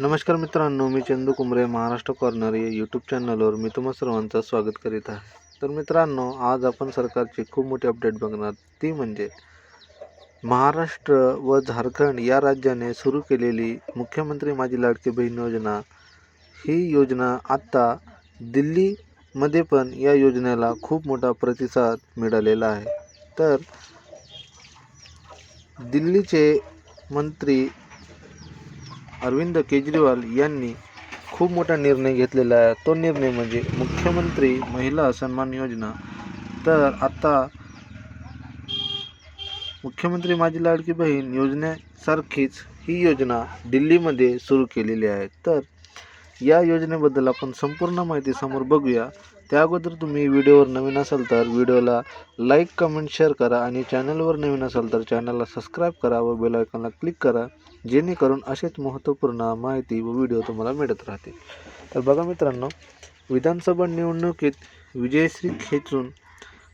नमस्कार मित्रांनो मी चंदू कुंबरे महाराष्ट्र कॉर्नर या यूट्यूब चॅनलवर मी तुम्हा सर्वांचं स्वागत करीत आहे. तर मित्रांनो आज आपण सरकारची खूप मोठी अपडेट बघणार. ती म्हणजे महाराष्ट्र व झारखंड या राज्याने सुरू केलेली मुख्यमंत्री माझी लाडकी बहीण योजना. ही योजना आत्ता दिल्लीमध्ये पण या योजनेला खूप मोठा प्रतिसाद मिळालेला आहे. तर दिल्लीचे मंत्री अरविंद केजरीवाल यांनी खूप मोठा निर्णय घेतलेला आहे. तो निर्णय म्हणजे मुख्यमंत्री महिला सन्मान योजना. तर आता मुख्यमंत्री माझी लाडकी बहीण योजनेसारखीच ही योजना दिल्लीमध्ये सुरू केलेली आहे. तर या योजनेबद्दल आपण संपूर्ण माहिती समोर बघूया. त्या अगोदर तुम्ही व्हिडिओवर नवीन असाल तर व्हिडिओला लाईक कमेंट शेअर करा आणि चॅनलवर नवीन असाल तर चॅनलला सबस्क्राईब करा व बेल आयकॉनला क्लिक करा जेणेकरून असेच महत्त्वपूर्ण माहिती व व्हिडिओ तुम्हाला मिळत राहतील. तर बघा मित्रांनो विधानसभा निवडणुकीत विजयश्री खेचून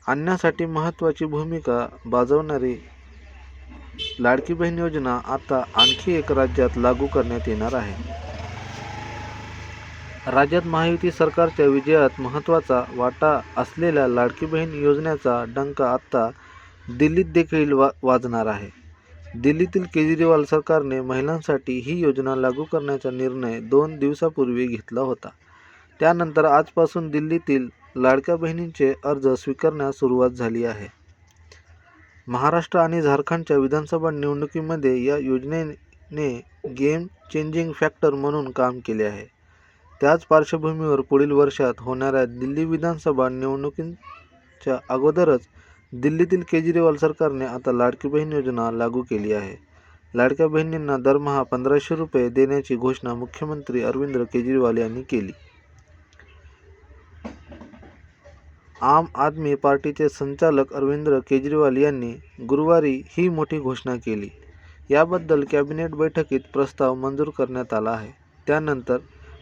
आणण्यासाठी महत्त्वाची भूमिका बजावणारी लाडकी बहीण योजना आता आणखी एक राज्यात लागू करण्यात येणार आहे. राज्यात महायुती सरकारच्या विजयात महत्त्वाचा वाटा असलेल्या लाडकी बहीण योजनेचा डंका आत्ता दिल्लीत देखील वा वाजणार आहे. दिल्लीतील केजरीवाल सरकारने महिलांसाठी ही योजना लागू करण्याचा निर्णय दोन दिवसापूर्वी घेतला होता. त्यानंतर आजपासून दिल्लीतील लाडक्या बहिणींचे अर्ज स्वीकारण्यास सुरुवात झाली आहे. महाराष्ट्र आणि झारखंडच्या विधानसभा निवडणुकीमध्ये या योजनेने गेम चेंजिंग फॅक्टर म्हणून काम केले आहे. त्याच पार्श्वभूमीवर पुढील वर्षात होणाऱ्या दिल्ली विधानसभा निवडणुकींच्या अगोदरच दिल्लीतील केजरीवाल सरकारने आता लाडकी बहीण योजना लागू केली आहे. लाडक्या बहिणींना दरमहा पंधराशे रुपये देण्याची घोषणा मुख्यमंत्री अरविंद केजरीवाल यांनी केली. आम आदमी पार्टीचे संचालक अरविंद केजरीवाल यांनी गुरुवारी ही मोठी घोषणा केली. याबद्दल कॅबिनेट बैठकीत प्रस्ताव मंजूर करण्यात आला आहे. त्यानंतर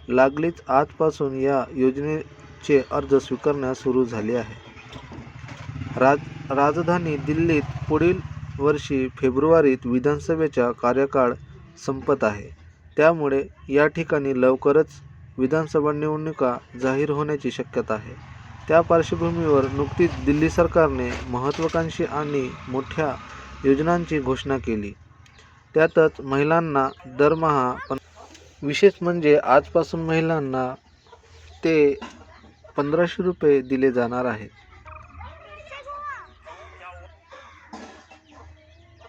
लागलीच आजपासून या योजनेचे अर्ज स्वीकारण्यास सुरू झाले आहे. राज राजधानी दिल्लीत पुढील वर्षी फेब्रुवारीत विधानसभेचा कार्यकाळ संपत आहे. त्यामुळे या ठिकाणी लवकरच विधानसभा निवडणुका जाहीर होण्याची शक्यता आहे. त्या पार्श्वभूमीवर नुकतीच दिल्ली सरकारने महत्त्वाकांक्षी आणि मोठ्या योजनांची घोषणा केली. त्यातच महिलांना दरमहा पण विशेष म्हणजे आजपासून महिलांना ते पंधराशे रुपये दिले जाणार आहेत.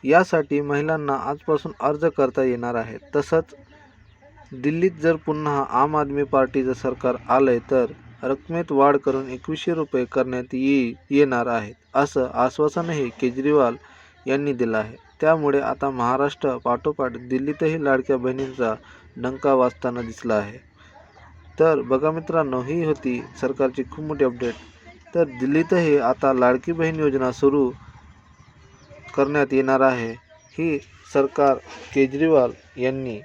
यासाठी महिलांना आजपासून अर्ज करता येणार आहे तसंच दिल्लीत जर पुन्हा आम आदमी पार्टीचं सरकार आलंय तर रकमेत वाढ करून एकवीसशे रुपये करण्यात ये येणार आहेत असं आश्वासनही केजरीवाल यांनी दिलं आहे. त्यामुळे आता महाराष्ट्र पाठोपाठ दिल्लीतही लाडक्या बहिणींचा डंका वाजताना दिसला आहे. तर बघा मित्रांनो ही होती सरकारची खूप मोठी अपडेट तर दिल्लीतही आता लाडकी बहीण योजना सुरू करण्यात येणार आहे. ही सरकार केजरीवाल यांनी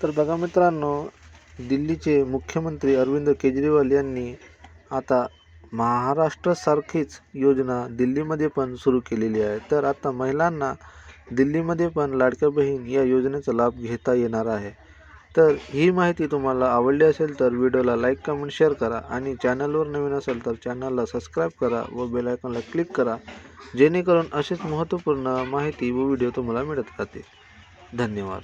तर बघा मित्रांनो दिल्लीचे मुख्यमंत्री अरविंद केजरीवाल यांनी आता महाराष्ट्रासारखीच योजना दिल्लीमध्ये पण सुरू केलेली आहे. तर आता महिलांना दिल्लीमध्ये पण लाडक्या बहीण या योजनेचा लाभ घेता येणार आहे. तर ही माहिती तुम्हाला आवडली असेल तर व्हिडिओला लाईक कमेंट शेअर करा आणि चॅनलवर नवीन असेल तर चॅनलला सबस्क्राईब करा व बेल आयकॉनला क्लिक करा जेणेकरून असेच महत्त्वपूर्ण माहिती व व्हिडिओ तुम्हाला मिळत राहतील. धन्यवाद.